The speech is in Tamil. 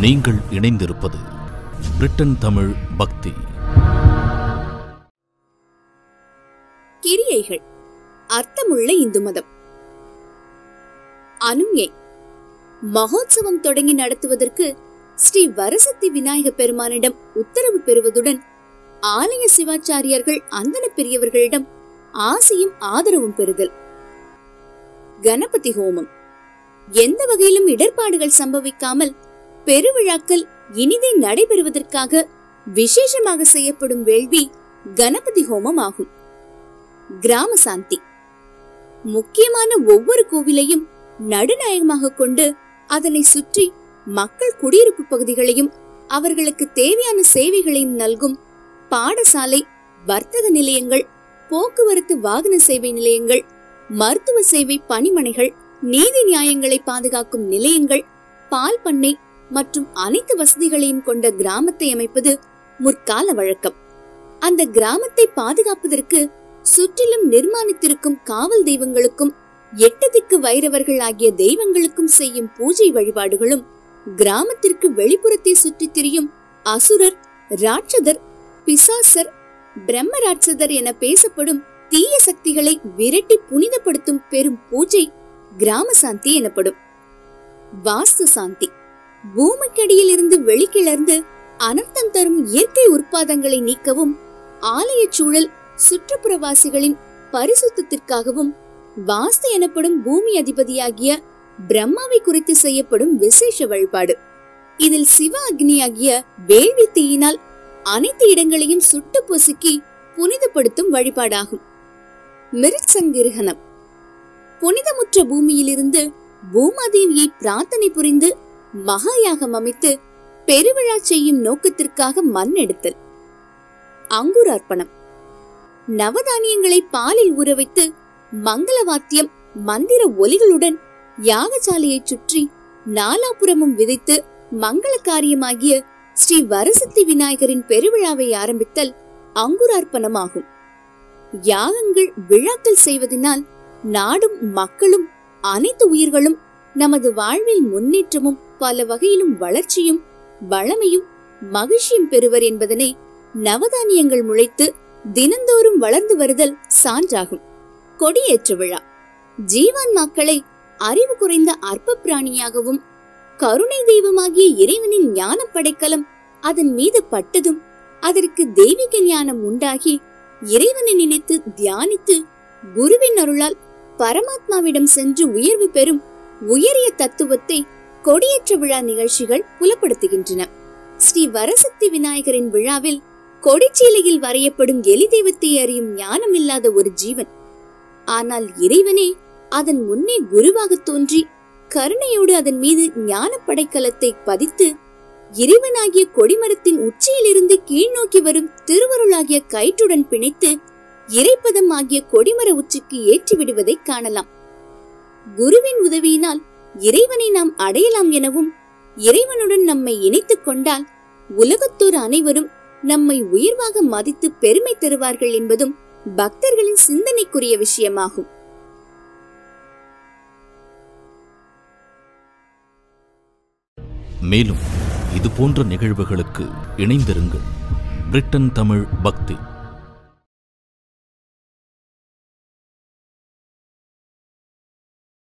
நீங்கள் இணைந்திருப்பது பிரிட்டன் தமிழ் பக்தி. கிரியைகள். அர்த்தமுள்ள இந்து மதம். அனுஞை மகோத்சவம் தொடங்கி நடத்துவதற்கு ஸ்ரீ வரசக்தி விநாயக பெருமானிடம் உத்தரவு பெறுவதுடன் ஆலய சிவாச்சாரியர்கள் அந்தன பெரியவர்களிடம் ஆசையும் ஆதரவும் பெறுதல். கணபதி ஹோமம். எந்த வகையிலும் இடர்பாடுகள் சம்பவிக்காமல் பெருவிழாக்கள் இனிதே நடைபெறுவதற்காக விசேஷமாக செய்யப்படும் வேள்வி கணபதி ஹோமம் ஆகும். கிராம சாந்தி. முக்கியமான ஒவ்வொரு கோவிலையும் நடுநாயகமாக கொண்டு அதனை சுற்றி மக்கள் குடியிருப்பு பகுதிகளையும் அவர்களுக்கு தேவையான சேவைகளையும் நல்கும் பாடசாலை வர்த்தக நிலையங்கள் போக்குவரத்து வாகன சேவை நிலையங்கள் மருத்துவ சேவை பணிமனைகள் நீதி நியாயங்களை பாதுகாக்கும் நிலையங்கள் பால் பண்ணை மற்றும் அனைத்து வசதிகளையும் கொண்ட கிராமத்தை அமைப்பது முற்கால வழக்கம். அந்த கிராமத்தை பாதுகாப்பதற்கு சுற்றிலும் நிர்மாணித்திருக்கும் காவல் தெய்வங்களுக்கும் எட்டு திக்கு வைரவர்கள் ஆகிய தெய்வங்களுக்கும் செய்யும் பூஜை வழிபாடுகளும் கிராமத்திற்கு வெளிப்புறத்தை சுற்றித் திரியும் அசுரர் ராட்சதர் பிசாசர் பிரம்ம ராட்சதர் என பேசப்படும் தீய சக்திகளை விரட்டி புனிதப்படுத்தும் பெரும் பூஜை கிராம சாந்தி எனப்படும். வாஸ்து சாந்தி. பூமிக்கடியில் இருந்து வெளிக்கிளர்ந்து அனர்த்தம் தரும் இயற்கை உற்பாதங்களை நீக்கவும் ஆலயச் சூழல் சுற்றுப்புறவாசிகளின் பரிசுத்தத்திற்காகவும் வாஸ்து எனப்படும் பூமி அதிபதியாகிய பிரம்மாவை குறித்து செய்யப்படும் விசேஷ வழிபாடு. இதில் சிவ அக்னியாகிய வேள்வி தீயினால் அனைத்து இடங்களையும் சுட்டு பொசுக்கி புனிதப்படுத்தும் வழிபாடாகும். மிருச்சங்கிரகணம் புனிதமுற்ற பூமியிலிருந்து பூமாதேவியை பிரார்த்தனை புரிந்து மகாயாகம் அமைத்து பெருவிழா செய்யும் நோக்கத்திற்காக மண் எடுத்தல். அங்குரார்ப்பணம் நவதானியங்களை பாலில் ஊற வைத்து மங்கள வாத்தியம் மந்திர ஒலிகளுடன் யாகசாலையைச் சுற்றி நாலாபுறமும் விதைத்து மங்கள காரியமாகிய ஸ்ரீ வரசக்தி விநாயகரின் பெருவிழாவை ஆரம்பித்தல் அங்குரார்ப்பணமாகும் யாகங்கள் விழாக்கள் செய்வதனால் நாடும் மக்களும் அனைத்து உயிர்களும் நமது வாழ்வில் முன்னேற்றமும் பல வகையிலும் வளர்ச்சியும் வளமையும் மகிழ்ச்சியும் பெறுவர் என்பதனை நவதானியங்கள் முளைத்து தினந்தோறும் வளர்ந்து வருதல் சான்றாகும். கொடியேற்று விழா. ஜீவான்மாக்களை அறிவு குறைந்த அற்ப பிராணியாகவும் கருணை தெய்வமாகிய இறைவனின் ஞான படைக்கலம் அதன் மீது பட்டதும் அதற்கு தெய்வீக ஞானம் உண்டாகி இறைவனை நினைத்து தியானித்து குருவின் அருளால் பரமாத்மாவிடம் சென்று உயர்வு பெறும் உயரிய தத்துவத்தை கொடியேற்ற விழா நிகழ்ச்சிகள் புலப்படுத்துகின்றன. ஸ்ரீ வரசக்தி விநாயகரின் விழாவில் கொடிச்சீலையில் வரையப்படும் எலி தெய்வத்தை அறியும் ஞானம் இல்லாத ஒரு ஜீவன். ஆனால் இறைவனே அதன் முன்னே குருவாக தோன்றி கருணையோடு அதன் மீது ஞான படைக்கலத்தை பதித்து இறைவனாகிய கொடிமரத்தின் உச்சியிலிருந்து கீழ்நோக்கி வரும் திருவருளாகிய கயிற்றுடன் பிணைத்து இறைப்பதம் ஆகிய கொடிமர உச்சிக்கு ஏற்றி விடுவதை காணலாம். குருவின் உதவியினால் இறைவனை நாம் அடையலாம் எனவும் இறைவனுடன் நம்மை இணைத்துக் கொண்டால் உலகத்தோர் அனைவரும் நம்மை உயர்வாக மதித்து பெருமை தருவார்கள் என்பதும் பக்தர்களின் சிந்தனைக்குரிய விஷயமாகும். மேலும் இது போன்ற நிகழ்வுகளுக்கு இணைந்திருங்கள். பிரிட்டன் தமிழ் பக்தி.